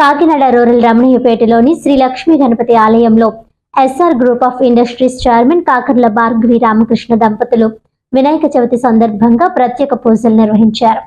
Kakinada rural రమణీయపేటలోని శ్రీ లక్ష్మీ గణపతి ఆలయంలో SR group of industries chairman Kakarla Bhargavi Ramakrishna దంపతులు వినాయక చవితి సందర్భంగా ప్రత్యేక పూజలు నిర్వహించారు.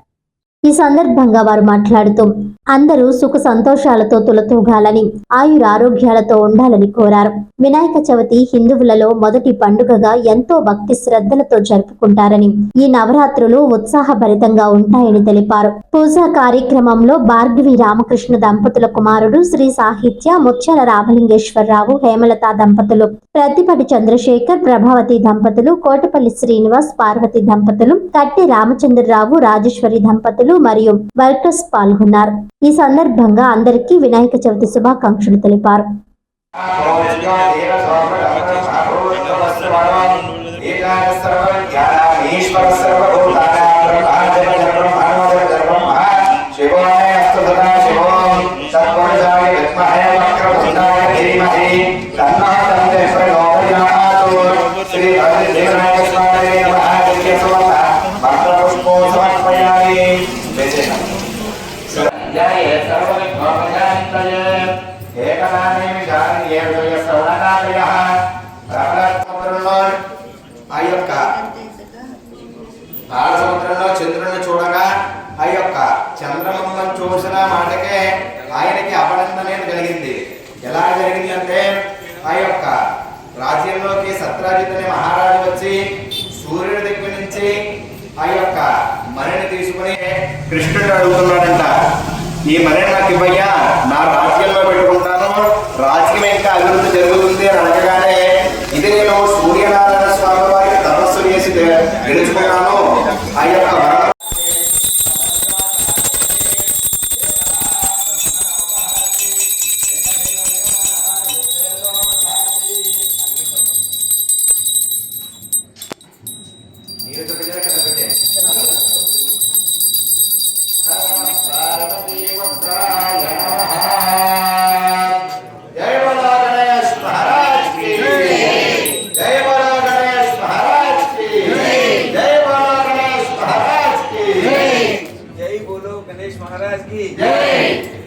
ఈ సందర్భంగా వారు మాట్లాడుతూ అందరూ సుఖ సంతోషాలతో తులతూగాలని ఆయురారోగ్యాలతో ఉండాలని కోరారు. వినాయక చవితి హిందువులలో మొదటి పండుగగా ఎంతో భక్తి శ్రద్ధలతో జరుపుకుంటారని ఈ నవరాత్రులు ఉత్సాహభరితంగా ఉంటాయని తెలిపారు. పూజా కార్యక్రమంలో భార్గవి రామకృష్ణ దంపతుల కుమారుడు శ్రీ సాహిత్య ముత్యాల రామలింగేశ్వరరావు హేమలత దంపతులు ప్రతిపటి చంద్రశేఖర్ ప్రభావతి దంపతులు కోటపల్లి శ్రీనివాస్ పార్వతి దంపతులు కట్టి రామచంద్రరావు రాజేశ్వరి దంపతులు మరియు వర్కర్స్ పాల్గొన్నారు. ఈ సందర్భంగా అందరికీ వినాయక చవితి శుభాకాంక్షలు తెలిపారు. ఈశ్వర శివాయ అస్తు సదా శివో సత్పురుషాయ విద్మహే వక్రతుండాయ ధీమహి ఆ యొక్క సముద్రంలో చంద్రుని చూడగా ఆ యొక్క చంద్రమందం చూసిన మాటకే ఆయనకి అపనందనే కలిగింది. ఎలా జరిగింది అంటే ఆ యొక్క రాజ్యంలోకి సత్రాజిత్ అనే మహారాజు వచ్చి సూర్యుడి దగ్గర నుంచి ఆ యొక్క మణిని తీసుకుని కృష్ణుడు అడుగుతున్నాడంట. ఈ మరే నాకు ఇవ్వయ్యా. నా రాజ్యంలో పెట్టుకుంటాను. రాజ్యం ఇంకా అభివృద్ధి జరుగుతుంది అని అనగానే ఇది నేను సూర్యనారాయణ స్వామి వారికి తపస్సు చేసి గెలుచుకున్నాను ఆ యొక్క महाराज की। जय।